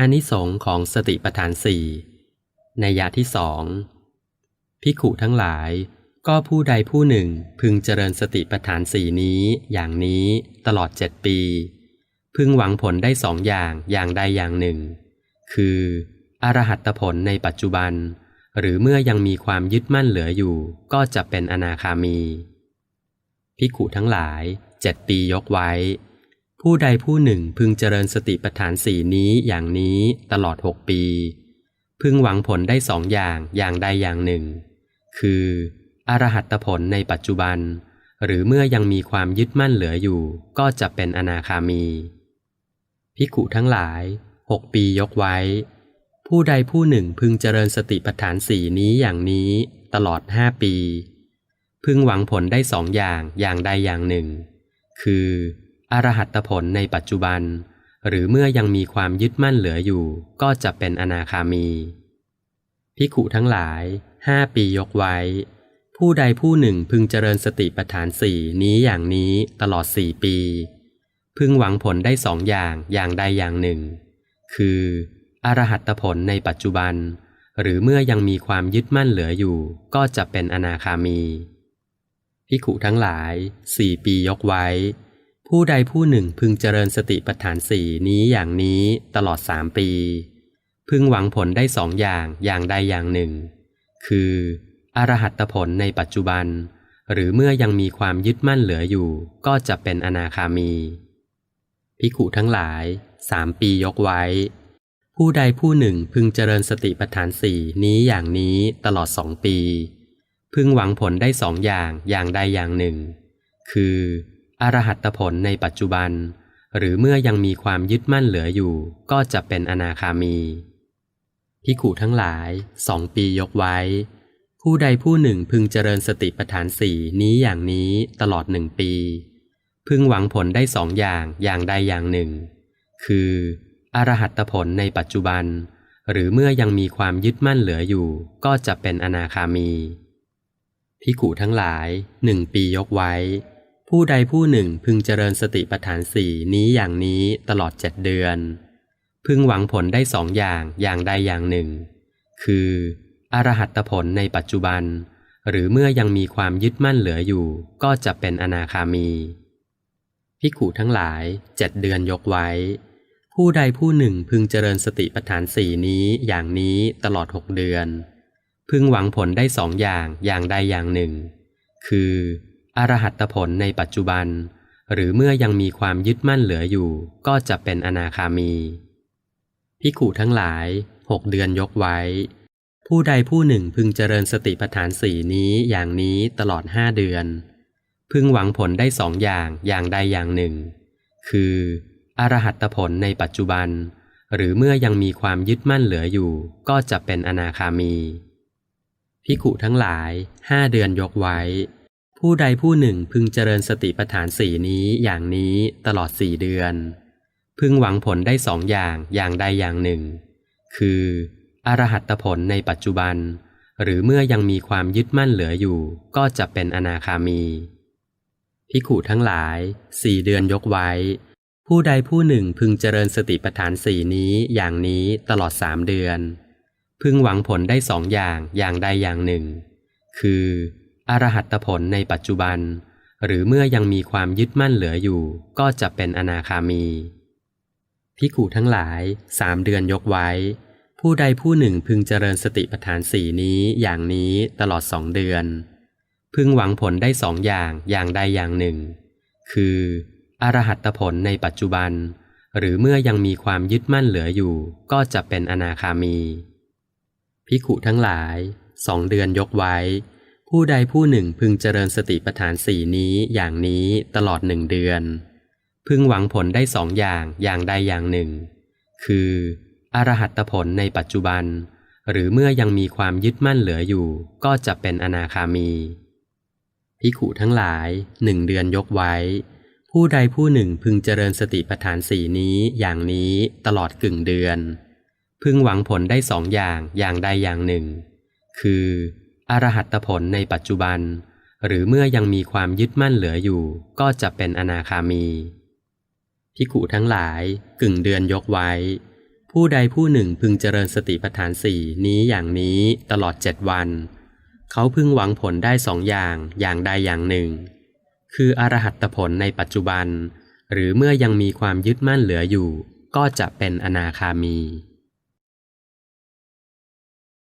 อานิสงส์ของสติปัฏฐานสี่ในยะที่สองภิขุทั้งหลาย ก็ผู้ใดผู้หนึ่งพึงเจริญสติปัฏฐานสี่นี้อย่างนี้ตลอดเจ็ดปี พึงหวังผลได้สองอย่างอย่างใดอย่างหนึ่ง คืออรหัตผลในปัจจุบัน หรือเมื่อยังมีความยึดมั่นเหลืออยู่ ก็จะเป็นอนาคามีภิขุทั้งหลายเจ็ดปียกไว้ ผู้ใดผู้หนึ่งพึงเจริญสติปัฏฐานสี่นี้อย่างนี้ตลอดหกปี พึงหวังผลได้สองอย่างอย่างใดอย่างหนึ่ง คือ อรหัตผลในปัจจุบัน หรือเมื่อยังมีความยึดมั่นเหลืออยู่ ก็จะเป็นอนาคามีภิกุทั้งหลายหกปียกไว้ ผู้ใดผู้หนึ่งพึงเจริญสติปัฏฐานสี่นี้อย่างนี้ตลอดห้าปี พึงหวังผลได้สองอย่างอย่างใดอย่างหนึ่ง คือ อรหัตผลในปัจจุบัน หรือเมื่อยังมีความยึดมั่นเหลืออยู่ ก็จะเป็นอนาคามีภิขุทั้งหลายห้าปียกไว้ ผู้ใดผู้หนึ่งพึงเจริญสติปัฏฐานสี่นี้อย่างนี้ตลอดสี่ปี พึงหวังผลได้สองอย่างอย่างใดอย่างหนึ่ง คืออรหัตผลในปัจจุบัน หรือเมื่อยังมีความยึดมั่นเหลืออยู่ ก็จะเป็นอนาคามีภิขุทั้งหลายสี่ปียกไว้ ผู้ใดผู้หนึ่งพึงเจริญสติปัฏฐานสี่นี้อย่างนี้ตลอดสามปี พึงหวังผลได้สองอย่างอย่างใดอย่างหนึ่ง คืออรหัตผลในปัจจุบัน หรือเมื่อยังมีความยึดมั่นเหลืออยู่ ก็จะเป็นอนาคามีภิกขุทั้งหลายสามปียกไว้ ผู้ใดผู้หนึ่งพึงเจริญสติปัฏฐานสี่นี้อย่างนี้ตลอดสองปี พึงหวังผลได้สองอย่างอย่างใดอย่างหนึ่ง คือ อรหัตผลในปัจจุบัน หรือเมื่อยังมีความยึดมั่นเหลืออยู่ ก็จะเป็นอนาคามีภิกขุทั้งหลายสองปียกไว้ ผู้ใดผู้หนึ่งพึงเจริญสติปัฏฐานสี่นี้อย่างนี้ตลอดหนึ่งปี พึงหวังผลได้สองอย่างอย่างใดอย่างหนึ่ง คืออรหัตผลในปัจจุบัน หรือเมื่อยังมีความยึดมั่นเหลืออยู่ ก็จะเป็นอนาคามีภิกขุทั้งหลายหนึ่งปียกไว้ ผู้ใดผู้หนึ่งพึงเจริญสติปัฏฐานสี่นี้อย่างนี้ตลอดเจ็ดเดือน พึงหวังผลได้สองอย่างอย่างใดอย่างหนึ่ง คือ อรหัตผลในปัจจุบัน หรือเมื่อยังมีความยึดมั่นเหลืออยู่ ก็จะเป็นอนาคามีภิกขุทั้งหลายเจ็ดเดือนยกไว้ ผู้ใดผู้หนึ่งพึงเจริญสติปัฏฐานสี่นี้อย่างนี้ตลอดหกเดือน พึงหวังผลได้สองอย่างอย่างใดอย่างหนึ่ง คือ อรหัตผลในปัจจุบัน หรือเมื่อยังมีความยึดมั่นเหลืออยู่ ก็จะเป็นอนาคามีภิกขุทั้งหลายหกเดือนยกไว้ ผู้ใดผู้หนึ่งพึงเจริญสติปัฏฐานสี่นี้อย่างนี้ตลอดห้าเดือน พึงหวังผลได้สองอย่างอย่างใดอย่างหนึ่ง คืออรหัตผลในปัจจุบัน หรือเมื่อยังมีความยึดมั่นเหลืออยู่ ก็จะเป็นอนาคามีภิกขุทั้งหลายห้าเดือนยกไว้ ผู้ใดผู้หนึ่งพึงเจริญสติปัฏฐานสี่นี้อย่างนี้ตลอดสี่เดือน พึงหวังผลได้สองอย่างอย่างใดอย่างหนึ่ง คืออรหัตผลในปัจจุบัน หรือเมื่อยังมีความยึดมั่นเหลืออยู่ ก็จะเป็นอนาคามีภิขุทั้งหลายสี่เดือนยกไว้ ผู้ใดผู้หนึ่งพึงเจริญสติปัฏฐานสี่นี้อย่างนี้ตลอดสามเดือน พึงหวังผลได้สองอย่างอย่างใดอย่างหนึ่ง คือ อรหัตผลในปัจจุบัน หรือเมื่อยังมีความยึดมั่นเหลืออยู่ ก็จะเป็นอนาคามีภิกขุทั้งหลายสามเดือนยกไว้ ผู้ใดผู้หนึ่งพึงเจริญสติปัฏฐานสี่นี้อย่างนี้ตลอดสองเดือน พึงหวังผลได้สองอย่างอย่างใดอย่างหนึ่ง คือ อรหัตผลในปัจจุบัน หรือเมื่อยังมีความยึดมั่นเหลืออยู่ ก็จะเป็นอนาคามีภิกขุทั้งหลายสองเดือนยกไว้ ผู้ใดผู้หนึ่งพึงเจริญสติปัฏฐานสี่นี้อย่างนี้ตลอดหนึ่งเดือน พึงหวังผลได้สองอย่างอย่างใดอย่างหนึ่ง คือ อรหัตผลในปัจจุบัน หรือเมื่อยังมีความยึดมั่นเหลืออยู่ ก็จะเป็นอนาคามีภิขุทั้งหลายหนึ่งเดือนยกไว้ ผู้ใดผู้หนึ่งพึงเจริญสติปัฏฐานสี่นี้อย่างนี้ตลอดกึ่งเดือน พึงหวังผลได้สองอย่างอย่างใดอย่างหนึ่ง คือ อรหัตผลในปัจจุบัน หรือเมื่อยังมีความยึดมั่นเหลืออยู่ ก็จะเป็นอนาคามีภิกุทั้งหลายกึ่งเดือนยกไว้ผู้ผู้ใดผู้หนึ่งพึงเจริญสติปัฏฐานสี่นี้อย่างนี้ตลอดเจ็ดวัน เขาพึงหวังผลได้สองอย่างอย่างใดอย่างหนึ่ง คืออรหัตผลในปัจจุบัน หรือเมื่อยังมีความยึดมั่นเหลืออยู่ ก็จะเป็นอนาคามี